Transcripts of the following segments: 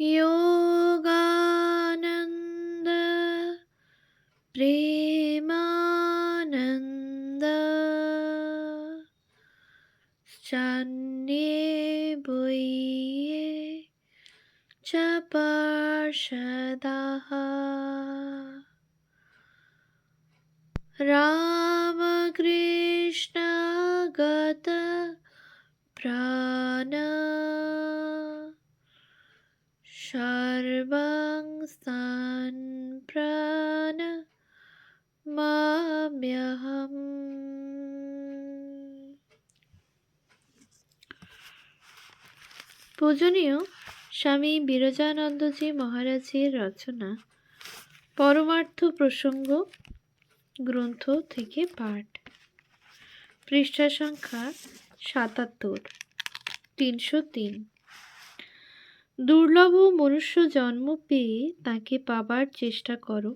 योगानन्द प्रेमानन्द সর্বং স্থান প্রাণ মাম্যহম। পূজনীয় স্বামী বিরজানন্দজি মহারাজের রচনা, পরমার্থ প্রসঙ্গ, গ্রন্থ থেকে পাঠ। পৃষ্ঠা সংখ্যা সাতাত্তর, তিনশো তিন। দুর্লভ মনুষ্য জন্ম পেয়ে তাকে পাবার চেষ্টা করো।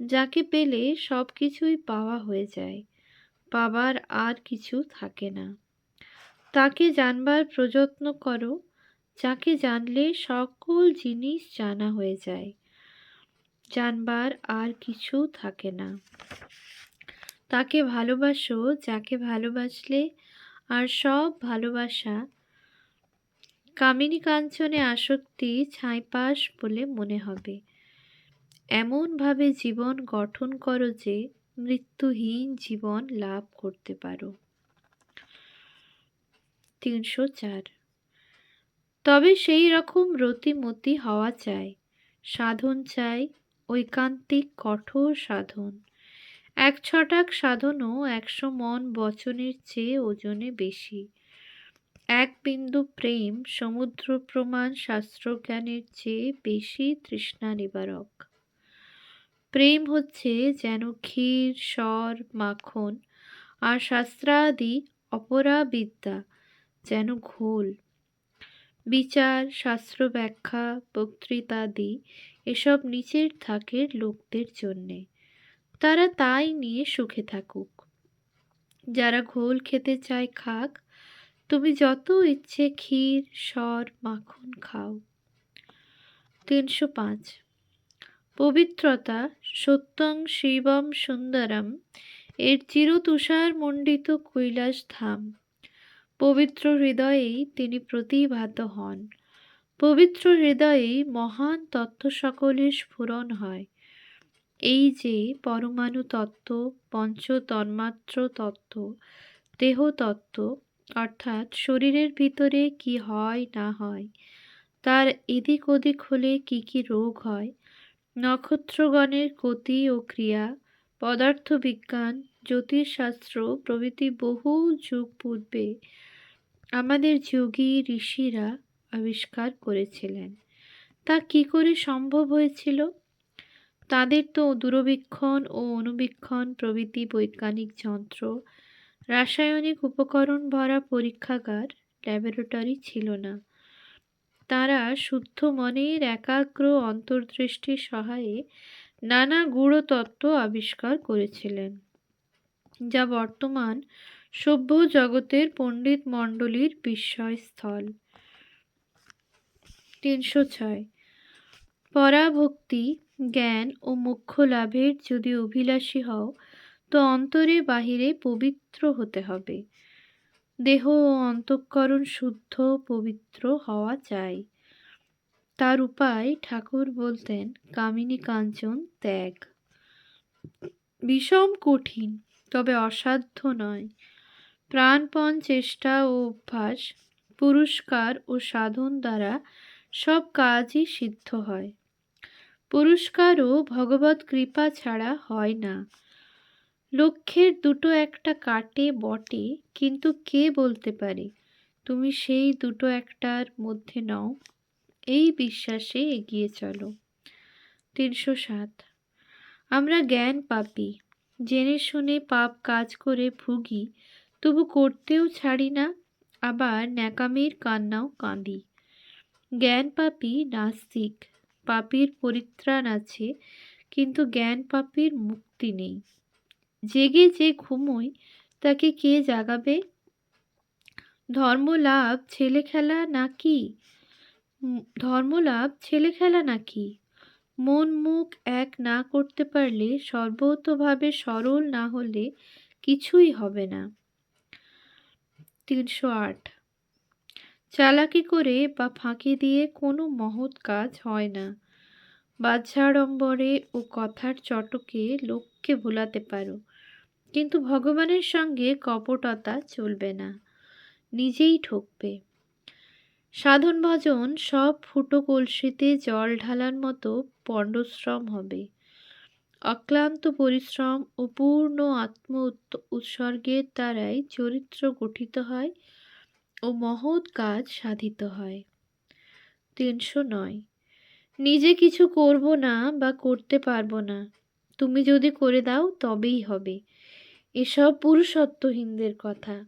যাকে পেলে সব কিছুই পাওয়া হয়ে যায়, পাবার আর কিছু থাকে না। তাকে জানবার প্রযত্ন করো, যাকে জানলে সকল জিনিস জানা হয়ে যায়, জানবার আর কিছু থাকে না। তাকে ভালোবাসো, যাকে ভালোবাসলে আর সব ভালোবাসা কামিনী কাঞ্চনে আসক্তি ছাইপাস বলে মনে হবে। এমনভাবে জীবন গঠন করো যে মৃত্যুহীন জীবন লাভ করতে পারো। তিনশো চার। তবে সেই রকম রতিমতি হওয়া চাই। সাধন চাই, ঐকান্তিক কঠোর সাধন। এক ছটাক সাধনও একশো মন বচনের চেয়ে ওজনে বেশি। এক বিন্দু প্রেম সমুদ্র প্রমাণ শাস্ত্রজ্ঞানের চেয়ে বেশি তৃষ্ণা নিবারক প্রেম হচ্ছে যেন ক্ষীর, স্বর, মাখন আর শাস্ত্রাদি অপরা বিদ্যা যেন ঘোল। বিচার শাস্ত্র ব্যাখ্যা বক্তৃতাদি এসব নিচের থাকের লোকদের জন্যে। তারা তাই নিয়ে সুখে থাকুক। যারা ঘোল খেতে চায় খাক তুমি যত ইচ্ছে ক্ষীর, স্বর, মাখন খাও। তিনশো পাঁচ। পবিত্রতা, সত্যং শিবম সুন্দরম, এর চিরতুষার মণ্ডিত কৈলাস ধাম। পবিত্র হৃদয়েই তিনি প্রতিভাত হন। পবিত্র হৃদয়েই মহান তত্ত্ব সকলের স্ফুরণ হয়। এই যে পরমাণু তত্ত্ব পঞ্চ তন্মাত্র তত্ত্ব দেহ তত্ত্ব অর্থাৎ শরীরের ভিতরে কি হয়, না হয়, তার এদিক ওদিক হলে কি কি রোগ হয়, নক্ষত্রগণের গতি ও ক্রিয়া, পদার্থবিজ্ঞান, জ্যোতিষশাস্ত্র প্রভৃতি বহু যুগ পূর্বে আমাদের যোগী ঋষিরা আবিষ্কার করেছিলেন। তা কি করে সম্ভব হয়েছিল? তাদের তো দূরবীক্ষণ ও অনুবীক্ষণ প্রভৃতি বৈজ্ঞানিক যন্ত্র রাসায়নিক উপকরণ ভরা পরীক্ষাগার ল্যাবরেটরি ছিল না। তারা শুদ্ধ মনের একাগ্র অন্তর্দৃষ্টির সহায়ে নানা গূঢ়তত্ত্ব আবিষ্কার করেছিলেন, যা বর্তমান সভ্য জগতের পণ্ডিত মণ্ডলীর বিস্ময়স্থল। তিনশো ছয় পরাভক্তি, জ্ঞান ও মোক্ষ লাভের যদি অভিলাষী হও তো অন্তরে বাহিরে পবিত্র হতে হবে। দেহ ও অন্তঃকরণ শুদ্ধ পবিত্র হওয়া চাই। তার উপায় ঠাকুর বলতেন, কামিনী কাঞ্চন ত্যাগ। বিষম কঠিন, তবে অসাধ্য নয়। প্রাণপণ চেষ্টা ও অভ্যাস, পুরস্কার ও সাধন দ্বারা সব কাজই সিদ্ধ হয়। পুরস্কারও ভগবত কৃপা ছাড়া হয় না। লক্ষ্যের দুটো একটা কাটে বটে, কিন্তু কে বলতে পারে? তুমি সেই দুটো একটার মধ্যে নও। এই বিশ্বাসে এগিয়ে চলো। তিনশো সাত। আমরা জ্ঞান পাপি। জেনে শুনে পাপ কাজ করে ভুগি, তবু করতেও ছাড়ি না, আবার ন্যাকামির কান্নাও কাঁদি। জ্ঞান পাপি নাস্তিক। পাপির পরিত্রাণ আছে, কিন্তু জ্ঞান পাপির মুক্তি নেই। জেগে যে ঘুমোয় তাকে কে জাগাবে? ধর্ম লাভ ছেলে খেলা নাকি ধর্মলাভ ছেলে খেলা নাকি মন মুখ এক না করতে পারলে সর্বতভাবে সরল না হলে কিছুই হবে না। তিনশো আট। চালাকি করে বা ফাঁকি দিয়ে কোনো মহৎ কাজ হয় না। বাহ্যাড়ম্বরে ও কথার চটকে লোককে ভোলাতে পারো। কিন্তু ভগবানের সঙ্গে কপটতা চলবে না, নিজেই ঠকবে। সাধন ভজন সব ফুটো কলসিতে জল ঢালার মতো পণ্ডশ্রম হবে। অক্লান্ত পরিশ্রম ও পূর্ণ আত্ম উৎ- উৎসর্গের দ্বারাই চরিত্র গঠিত হয় ও মহৎ কাজ সাধিত হয়। তিনশো নয়। নিজে কিছু করব না বা করতে পারব না। তুমি যদি করে দাও তবেই হবে। এসব পুরুষত্বহীনদের কথা।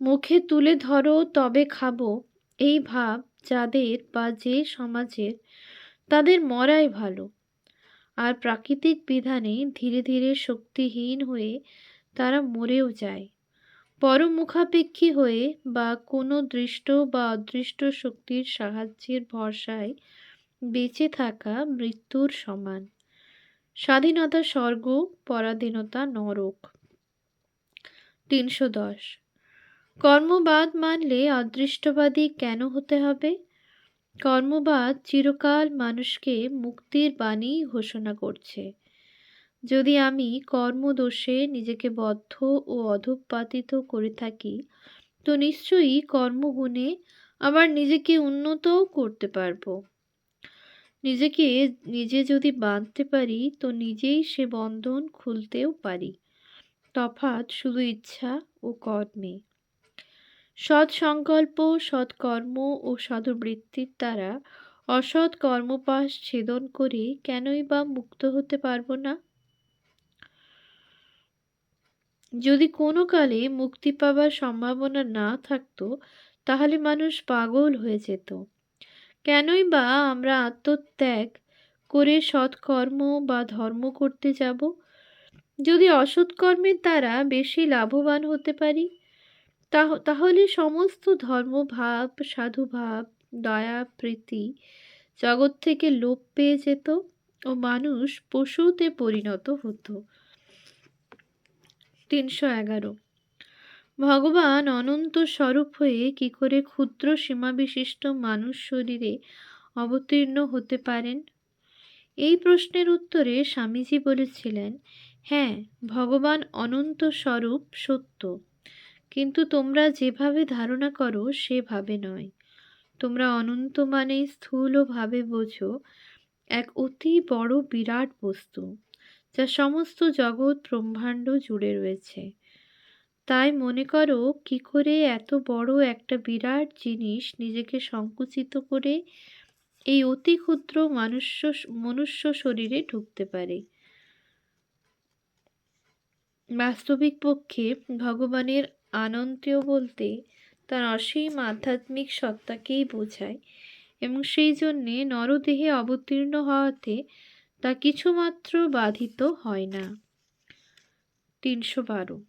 মুখে তুলে ধরো, তবে খাব। এই ভাব যাদের বা যে সমাজের, তাদের মরাই ভালো। আর প্রাকৃতিক বিধানে ধীরে ধীরে শক্তিহীন হয়ে তারা মরেও যায়। পরমুখাপেক্ষী হয়ে বা কোনো দৃষ্ট বা অদৃষ্ট শক্তির সাহায্যের ভরসায় বেঁচে থাকা মৃত্যুর সমান। স্বাধীনতা স্বর্গ, পরাধীনতা নরক। তিনশো দশ। কর্মবাদ মানলে অদৃষ্টবাদী কেন হতে হবে? কর্মবাদ চিরকাল মানুষকে মুক্তির বাণী ঘোষণা করছে। যদি আমি কর্মদোষে নিজেকে বদ্ধ ও অধঃপাতিত করে থাকি, তো নিশ্চয়ই কর্মগুণে আবার নিজেকে উন্নতও করতে পারব। নিজেকে, নিজে যদি বাঁধতে পারি, তো নিজেই সে বন্ধন খুলতেও পারি। তফাৎ শুধু ইচ্ছা ও কর্মে সৎ সংকল্প সৎকর্ম ও সদবৃত্তির দ্বারা অসৎ কর্মপাশ ছেদন করে কেনই বা মুক্ত হতে পারব না? যদি কোনো কালে মুক্তি পাবার সম্ভাবনা না থাকতো, তাহলে মানুষ পাগল হয়ে যেত। কেনই বা আমরা আত্মত্যাগ করে সৎকর্ম বা ধর্ম করতে যাব? যদি অসৎ কর্মের দ্বারা বেশি লাভবান হতে পারি, তাহ- তাহলে সমস্ত ধর্মভাব সাধুভাব দয়া, প্রীতি জগৎ থেকে লোপ পেয়ে যেত ও মানুষ পশুতে পরিণত হতো। তিনশো এগারো। ভগবান অনন্ত স্বরূপ হয়ে কি করে ক্ষুদ্র সীমাবিশিষ্ট মানুষ শরীরে অবতীর্ণ হতে পারেন? এই প্রশ্নের উত্তরে স্বামীজি বলেছিলেন হ্যাঁ ভগবান অনন্ত স্বরূপ সত্য। কিন্তু তোমরা যেভাবে ধারণা করো, সেভাবে নয়। তোমরা অনন্ত মানে স্থূলভাবে বোঝো, এক অতি বড় বিরাট বস্তু, যা সমস্ত জগৎ ব্রহ্মাণ্ড জুড়ে রয়েছে। তাই মনে করো, কি করে এত বড় একটা বিরাট জিনিস নিজেকে সংকুচিত করে এই অতি ক্ষুদ্র মানুষ্য, মনুষ্য শরীরে ঢুকতে পারে। বাস্তবিক পক্ষে ভগবানের আনন্দেয় বলতে তার অসীম আধ্যাত্মিক সত্তাকেই বোঝায় এবং সেই জন্যে নরদেহে অবতীর্ণ হওয়াতে তা কিছুমাত্র বাধিত হয় না। তিনশো বারো।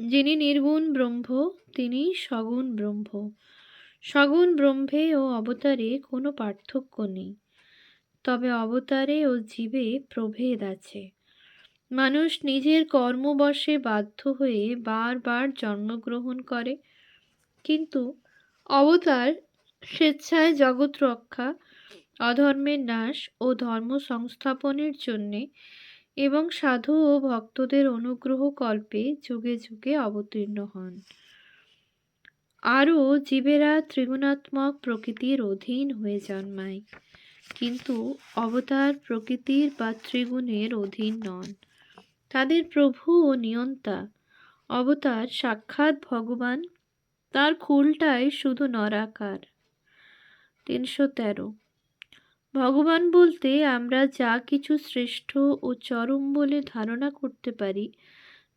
যিনি নির্গুণ ব্রহ্ম, তিনি সগুণ ব্রহ্ম। সগুণ ব্রহ্মে ও অবতারে কোনো পার্থক্য নেই। তবে অবতারে ও জীবে প্রভেদ আছে। মানুষ নিজের কর্মবশে বাধ্য হয়ে বারবার জন্মগ্রহণ করে। কিন্তু অবতার, স্বেচ্ছায় জগৎ রক্ষা, অধর্মের নাশ ও ধর্ম সংস্থাপনের জন্যে এবং সাধু ও ভক্তদের অনুগ্রহ কল্পে যুগে যুগে অবতীর্ণ হন। আরও জীবেরা ত্রিগুণাত্মক প্রকৃতির অধীন হয়ে জন্মায়, কিন্তু অবতার প্রকৃতির বা ত্রিগুণের অধীন নন। তাদের প্রভু ও নিয়ন্তা। অবতার সাক্ষাৎ ভগবান, তার খুলটায় শুধু নরাকার। তিনশো তেরো। ভগবান বলতে আমরা যা কিছু শ্রেষ্ঠ ও চরম বলে ধারণা করতে পারি,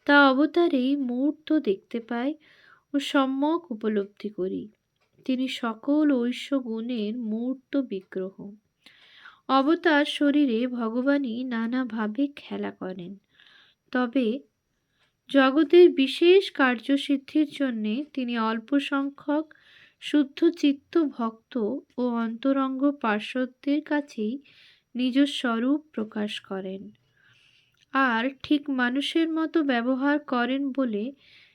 তা অবতারেই মুহূর্ত দেখতে পাই ও সম্যক উপলব্ধি করি। তিনি সকল ঐশ্য গুণের মূর্ত বিগ্রহ। অবতার শরীরে ভগবানই নানাভাবে খেলা করেন। তবে জগতের বিশেষ কার্যসিদ্ধির জন্যে তিনি অল্প সংখ্যক শুদ্ধ চিত্ত ভক্ত ও অন্তরঙ্গ পার্শ্বদের কাছেই নিজ স্বরূপ প্রকাশ করেন। আর ঠিক মানুষের মতো ব্যবহার করেন বলে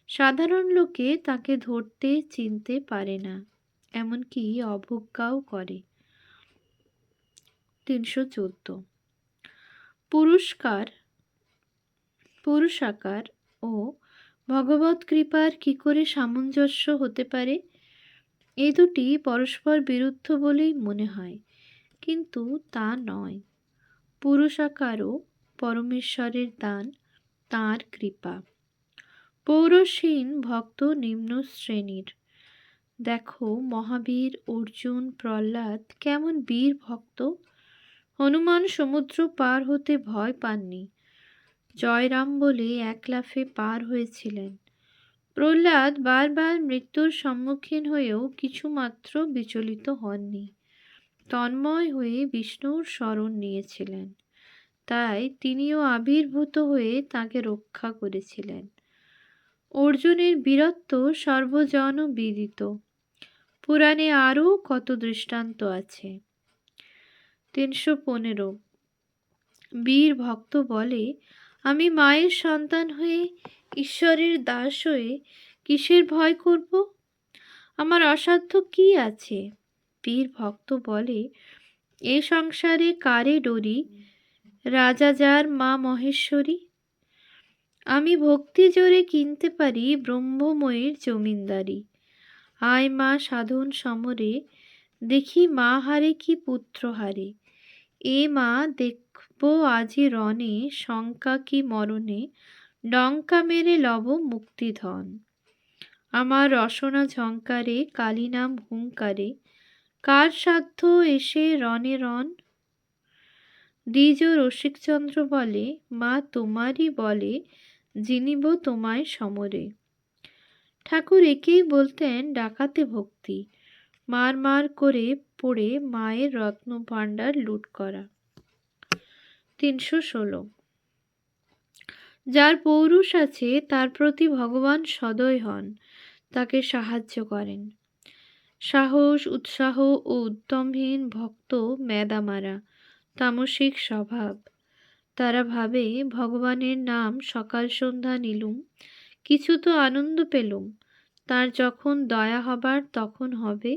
সাধারণ লোকে তাকে ধরতে, চিনতে পারে না, এমনকি অবজ্ঞাও করে। তিনশো চোদ্দ। পুরস্কার পুরুষাকার ও ভগবত কৃপার কি করে সামঞ্জস্য হতে পারে? এ দুটি পরস্পর বিরুদ্ধ বলেই মনে হয়, কিন্তু তা নয়। পুরুষাকারও পরমেশ্বরের দান, তাঁর কৃপা। পৌরসীন ভক্ত নিম্ন শ্রেণির। দেখো মহাবীর, অর্জুন, প্রহ্লাদ কেমন বীর ভক্ত। হনুমান সমুদ্র পার হতে ভয় পাননি। জয়রাম বলে এক লাফে পার হয়েছিলেন। প্রহ্লাদ বারবার মৃত্যুর সম্মুখীন হয়েও কিছুমাত্র বিচলিত হননি। তন্ময় হয়ে বিষ্ণুর স্মরণ নিয়েছিলেন। তাই তিনিও আবির্ভূত হয়ে তাকে রক্ষা করেছিলেন। অর্জুনের বীরত্ব সর্বজন বিদিত। পুরাণে আরও কত দৃষ্টান্ত আছে? তিনশো পনেরো। বীর ভক্ত বলে আমি মায়ের সন্তান হয়ে ঈশ্বরের দাস হয়ে কিসের ভয় করব? আমার অসাধ্য কি আছে? বীর ভক্ত বলে, এ সংসারে কারে ডরি? রাজা যার, মা মহেশ্বরী। আমি ভক্তি জোরে কিনতে পারি ব্রহ্মময়ীর জমিনদারি। আয় মা সাধন সমরে দেখি মা হারে কি পুত্র হারে। এ মা দেখব আজি রণে শঙ্কা কি মরণে? ডঙ্কা মেরে লব মুক্তিধন। আমার রসনা ঝঙ্কারে কালী নাম হুঙ্কারে, কার সাধ্য এসে রণে রণ? দ্বিজ রসিকচন্দ্র বলে, মা তোমারই বলে, জিনিব তোমায় সমরে। ঠাকুর একেই বলতেন ডাকাতে ভক্তি মার মার করে পড়ে মায়ের রত্ন ভাণ্ডার লুট করা। তিনশো ষোলো। যার পৌরুষ আছে, তার প্রতি ভগবান সদয় হন, তাকে সাহায্য করেন। সাহস, উৎসাহ ও উদ্যমহীন ভক্ত মেদামারা তামসিক স্বভাব। তারা ভাবে, ভগবানের নাম সকাল সন্ধ্যা নিলুম, কিছু তো আনন্দ পেলুম, তার যখন দয়া হবার তখন হবে,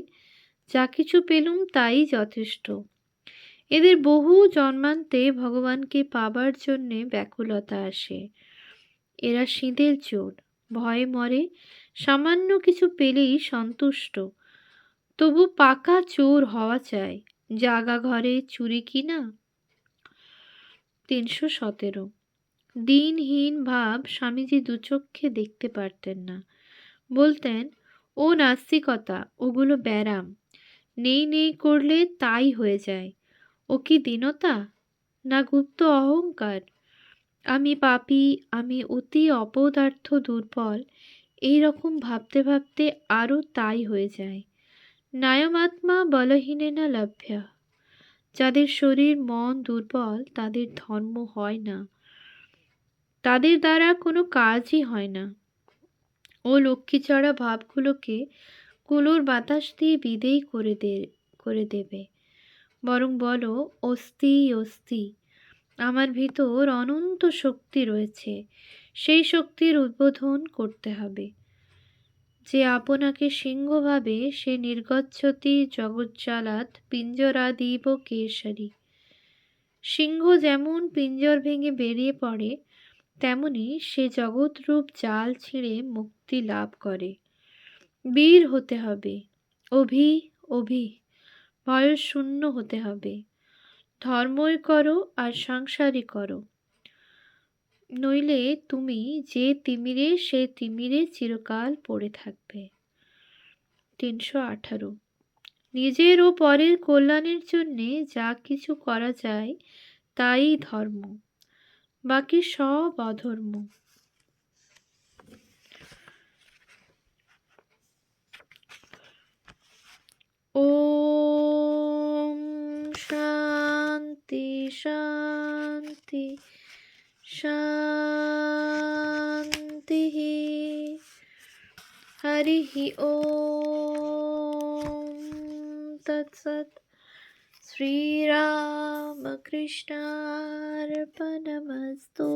যা কিছু পেলুম তাই যথেষ্ট। এদের বহু জন্মান্তে ভগবানকে পাবার জন্যে ব্যাকুলতা আসে। এরা শীতের চোর, ভয়ে মরে, সামান্য কিছু পেলেই সন্তুষ্ট। তবু পাকা চোর হওয়া চায় জাগা ঘরে চুরি কিনা? তিনশো সতেরো। দিনহীন ভাব স্বামীজি দুচক্ষে দেখতে পারতেন না। বলতেন, ও নাস্তিকতা, ওগুলো ব্যারাম। নেই নেই করলে তাই হয়ে যায়। ও কি দীনতা? না গুপ্ত অহংকার। আমি পাপি, আমি অতি অপদার্থ দুর্বল। এই রকম ভাবতে ভাবতে আরও তাই হয়ে যায়। নায়মাত্মা বলহীনে না লভ্যা। যাদের শরীর মন দুর্বল, তাদের ধর্ম হয় না। তাদের দ্বারা কোনো কাজই হয় না। ও লক্ষ্মীচড়া ভাবগুলোকে কুলোর বাতাস দিয়ে বিদেই করে দে, করে দেবে। বরং বলো, অস্থি অস্থি। আমার ভিতর অনন্ত শক্তি রয়েছে। সেই শক্তির উদ্বোধন করতে হবে। যে আপনাকে সিংহভাবে সে নির্গচ্ছতি জগজ্জালাত পিঞ্জরাদিব কেশরী। সিংহ যেমন পিঞ্জর ভেঙে বেরিয়ে পড়ে, তেমনি সে জগৎরূপ জাল ছিঁড়ে মুক্তি লাভ করে। বীর হতে হবে। অভি অভি। ভয় শূন্য হতে হবে। ধর্মই করো আর সংসারই করো। নইলে তুমি যে তিমিরে সে তিমিরে চিরকাল পড়ে থাকবে। তিনশো আঠারো। নিজের ও পরের কল্যাণের জন্যে যা কিছু করা যায়, তাই ধর্ম। বাকি সব অধর্ম। हरि ओम तत्सत श्रीरामकृष्णार्पणमस्तु